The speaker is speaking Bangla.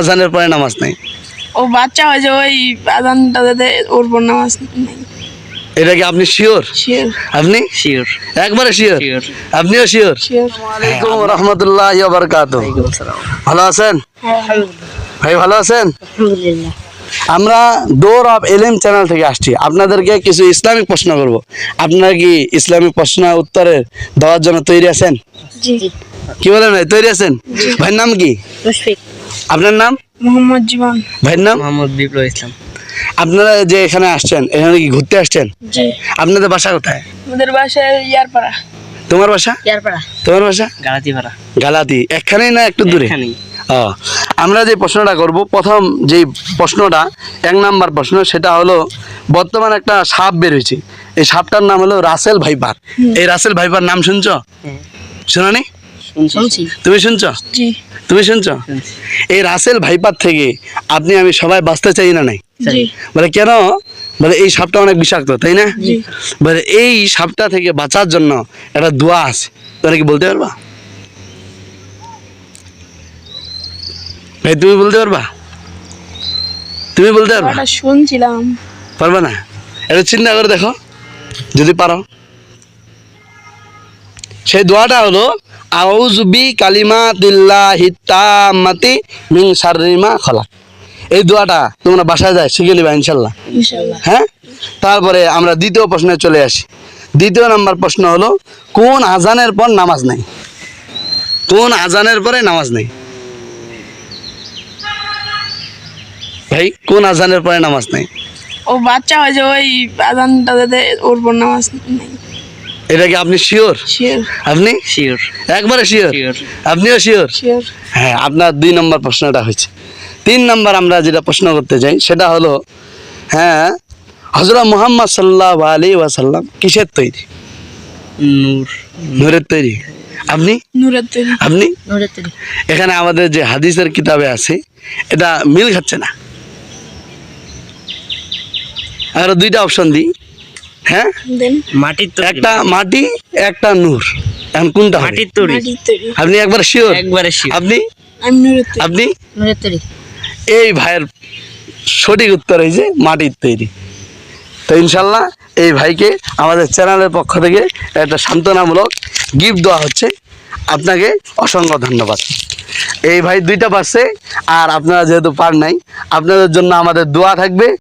আজানের পরে নামাজ নাই। ও বাচ্চা হয়েছে ওই আদানটা যাতে ওর পর নামাজ নেই। এটা কি আপনি শিওর? শিওর। আপনি? শিওর। একবারে শিওর? আপনিও শিওর? শিওর। আলাইকুম রহমতুল্লাহ বারকাত ভালো আছেন? ভাই ভালো আছেন? আমরা ডোর অফ এলিম চ্যানেল থেকে আসছি। আপনাদেরকে কিছু ইসলামিক প্রশ্ন করব। আপনারা কি ইসলামিক প্রশ্ন উত্তরের দেওয়ার জন্য তৈরি আছেন? জি। কি বলেন ভাই? তৈরি আছেন? ভাইয়ের নাম কি? আপনার নাম? মোহাম্মদ জীবন। ভাইয়ের নাম? মোহাম্মদ বিপ্লব ইসলাম। আপনারা যে এখানে আসছেন এখানে কি ঘুরতে আসছেন? জি। আপনাদের বাসা কোথায়? আমাদের বাসায় ইয়ারপাড়া। তোমার বাসা? ইয়ারপাড়া। তোমার বাসা? গালাতি ভাড়া গালাতি। একখানেই না একটু দূরে? এখানেই ও আমরা যে প্রশ্নটা করব প্রথম যেই প্রশ্নটা এক নাম্বার প্রশ্ন সেটা হলো বর্তমান একটা সাপ বের হয়েছে। এই সাপটার নাম হলো রাসেল ভাইপার। এই রাসেল ভাইপার নাম শুনছো? হুম। শোনানি? তুমি শুনছো? তুমি শুনছো? এই রাসেল ভাইপার থেকে আপনি আমি সবাই বাঁচতে চাই না নাই? বলে কেন? বলে এই সাপটা অনেক বিষাক্ত তাই না? বলে এই সাপটা থেকে বাঁচার জন্য একটা দোয়া আছে। তোরা কি বলতে পারবা? ভাই তুমি বলতে পারবা? তুমি বলতে পারবা? শুনছিলাম। পারবা না? এটা চিন্তা করে দেখো। যদি পারো। সেই দোয়াটা হলো আউজুবি কালিমা দিল্লাহি তাম্মাতি মিন শাররিমা খলাক। এই দোয়াটা তোমরা বাসায় যায় শিখে নিবা ইনশাল্লাহ। হ্যাঁ? তারপরে আমরা দ্বিতীয় প্রশ্নে চলে আসি। দ্বিতীয় নাম্বার প্রশ্ন হলো কোন আজানের পর নামাজ নাই? কোন আজানের পরে নামাজ নেই? ভাই কোন আজানের পরে নামাজ নেই? ও বাচ্চা হয়েছে ওই আজানটা ওর পর নামাজ নেই। এটা কি আপনি শিওর? আপনি? শিওর। একবারে শিওর? আপনিও শিওর? শিওর। হ্যাঁ আপনার দুই নম্বর প্রশ্নটা হয়েছে। তিন নম্বর আমরা যেটা প্রশ্ন করতে চাই সেটা হলো হ্যাঁ হজরত মোহাম্মদ সাল্লাহ আলী ওয়াসাল্লাম কিসের তৈরি? নূর। নূরের তৈরি। আপনি? নূরের তৈরি। আপনি? নূরের তৈরি। এখানে আমাদের যে হাদিসের কিতাবে আছে এটা মিল খাচ্ছে না। আর দুইটা অপশন দিই। হ্যাঁ? মাটির তৈরি। একটা মাটি একটা নূর। এখন কোনটা মাটির তৈরি। আপনি একবার শিওর একবারে শিওর আপনি? আপনি? নূরের তৈরি। এই ভাইয়ের সঠিক উত্তর হয়েছে মাটির তৈরি। তো ইনশাল্লাহ এই ভাইকে আমাদের চ্যানেলের পক্ষ থেকে একটা সান্ত্বনামূলক গিফট দেওয়া হচ্ছে। আপনাকে অসংখ্য ধন্যবাদ। এই ভাই দুইটা পারছে আর আপনারা যেহেতু পার নাই আপনাদের জন্য আমাদের দোয়া থাকবে।